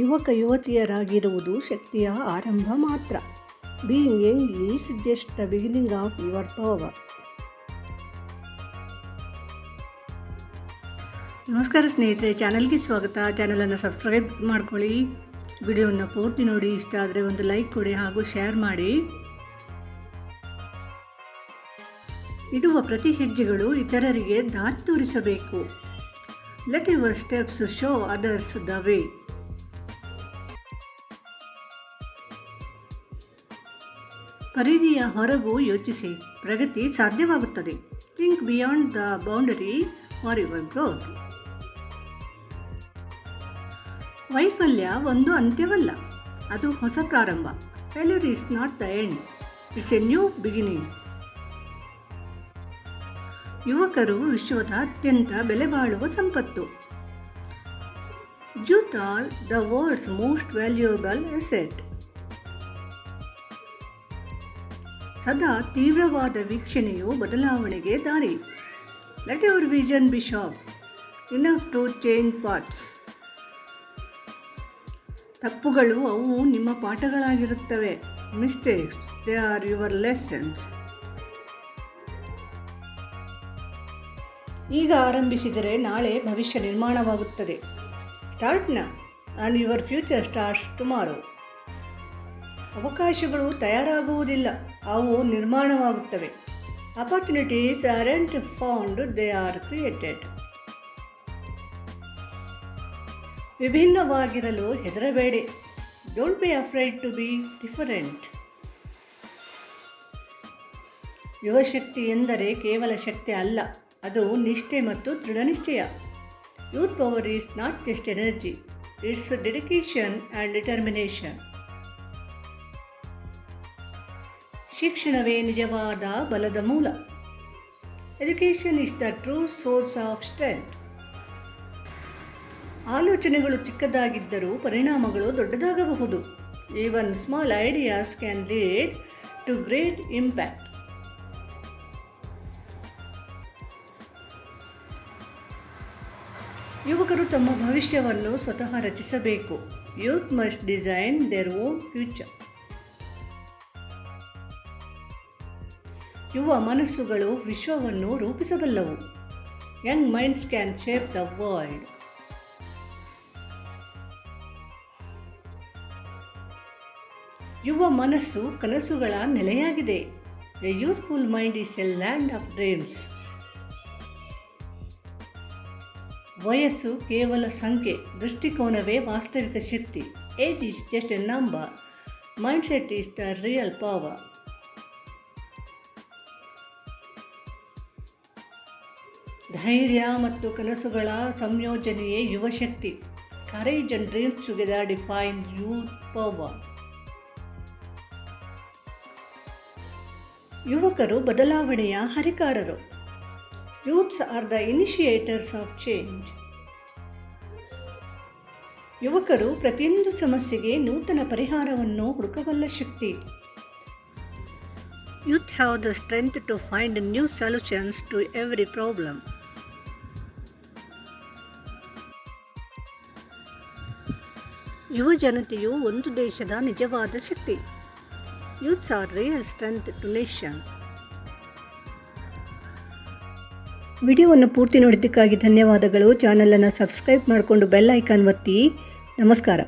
ಯುವಕ ಯುವತಿಯರಾಗಿರುವುದು ಶಕ್ತಿಯ ಆರಂಭ ಮಾತ್ರ. Being young is just the beginning of your power ನಮಸ್ಕಾರ ಸ್ನೇಹಿತರೆ, ಚಾನಲ್ಗೆ ಸ್ವಾಗತ. ಚಾನಲನ್ನು ಸಬ್ಸ್ಕ್ರೈಬ್ ಮಾಡ್ಕೊಳ್ಳಿ. ವಿಡಿಯೋವನ್ನು ಪೂರ್ತಿ ನೋಡಿ. ಇಷ್ಟ ಆದರೆ ಒಂದು ಲೈಕ್ ಕೊಡಿ ಹಾಗೂ ಶೇರ್ ಮಾಡಿ. ಇಡುವ ಪ್ರತಿ ಹೆಜ್ಜೆಗಳು ಇತರರಿಗೆ ದಾರಿ ತೋರಿಸಬೇಕು. Let your steps show others the way ಪರಿಧಿಯ ಹೊರಗೂ ಯೋಚಿಸಿ. ಪ್ರಗತಿ ಸಾಧ್ಯವಾಗುತ್ತದೆ. Think beyond the boundary for your growth ವೈಫಲ್ಯ ಒಂದು ಅಂತ್ಯವಲ್ಲ. ಅದು ಹೊಸ ಪ್ರಾರಂಭ. Failure is not the end it's a new beginning ಯುವಕರು ವಿಶ್ವದ ಅತ್ಯಂತ ಬೆಲೆ ಬಾಳುವ ಸಂಪತ್ತು. Youth are the world's most valuable asset ಸದಾ ತೀವ್ರವಾದ ವೀಕ್ಷಣೆಯು ಬದಲಾವಣೆಗೆ ದಾರಿ. Let your vision be sharp enough to change paths ತಪ್ಪುಗಳು ಅವು ನಿಮ್ಮ ಪಾಠಗಳಾಗಿರುತ್ತವೆ. Mistakes they are your lessons ಈಗ ಆರಂಭಿಸಿದರೆ ನಾಳೆ ಭವಿಷ್ಯ ನಿರ್ಮಾಣವಾಗುತ್ತದೆ. Start now and your future starts tomorrow ಅವಕಾಶಗಳು ತಯಾರಾಗುವುದಿಲ್ಲ. ಅವು ನಿರ್ಮಾಣವಾಗುತ್ತವೆ. Opportunities aren't found they are created ವಿಭಿನ್ನವಾಗಿರಲು ಹೆದರಬೇಡಿ. Don't be afraid to be different ಯುವಶಕ್ತಿ ಎಂದರೆ ಕೇವಲ ಶಕ್ತಿ ಅಲ್ಲ, ಅದು ನಿಷ್ಠೆ ಮತ್ತು ದೃಢನಿಶ್ಚಯ. Youth power is not just energy it's dedication and determination ಶಿಕ್ಷಣವೇ ನಿಜವಾದ ಬಲದ ಮೂಲ. Education is the true source of strength ಆಲೋಚನೆಗಳು ಚಿಕ್ಕದಾಗಿದ್ದರೂ ಪರಿಣಾಮಗಳು ದೊಡ್ಡದಾಗಬಹುದು. Even small ideas can lead to great impact ಯುವಕರು ತಮ್ಮ ಭವಿಷ್ಯವನ್ನು ಸ್ವತಃ ರಚಿಸಬೇಕು. Youth must design their own future ಯುವ ಮನಸ್ಸುಗಳು ವಿಶ್ವವನ್ನು ರೂಪಿಸಬಲ್ಲವು. Young minds can shape the world. ಯುವ ಮನಸ್ಸು ಕನಸುಗಳ ನೆಲೆಯಾಗಿದೆ. The youthful mind is a land of dreams ವಯಸ್ಸು ಕೇವಲ ಸಂಖ್ಯೆ, ದೃಷ್ಟಿಕೋನವೇ ವಾಸ್ತವಿಕ ಶಕ್ತಿ. Age is just a number mindset is the real power ಧೈರ್ಯ ಮತ್ತು ಕನಸುಗಳ ಸಂಯೋಜನೆಯೇ ಯುವಶಕ್ತಿ. Courage and dreams together define youth power ಯುವಕರು ಬದಲಾವಣೆಯ ಹರಿಕಾರರು. Youths are the initiators of change. ಯುವಕರು ಪ್ರತಿಯೊಂದು ಸಮಸ್ಯೆಗೆ ನೂತನ ಪರಿಹಾರವನ್ನು ಹುಡುಕಬಲ್ಲ ಶಕ್ತಿ. Youth have the strength to find new solutions to every problem. ಯುವ ಜನತೆಯು ಒಂದು ದೇಶದ ನಿಜವಾದ ಶಕ್ತಿ. Youths are real strength to nation ವಿಡಿಯೋವನ್ನು ಪೂರ್ತಿ ನೋಡಿದ್ದಕ್ಕಾಗಿ ಧನ್ಯವಾದಗಳು. ಚಾನಲನ್ನು ಸಬ್ಸ್ಕ್ರೈಬ್ ಮಾಡಿಕೊಂಡು ಬೆಲ್ ಐಕಾನ್ ಒತ್ತಿ. ನಮಸ್ಕಾರ.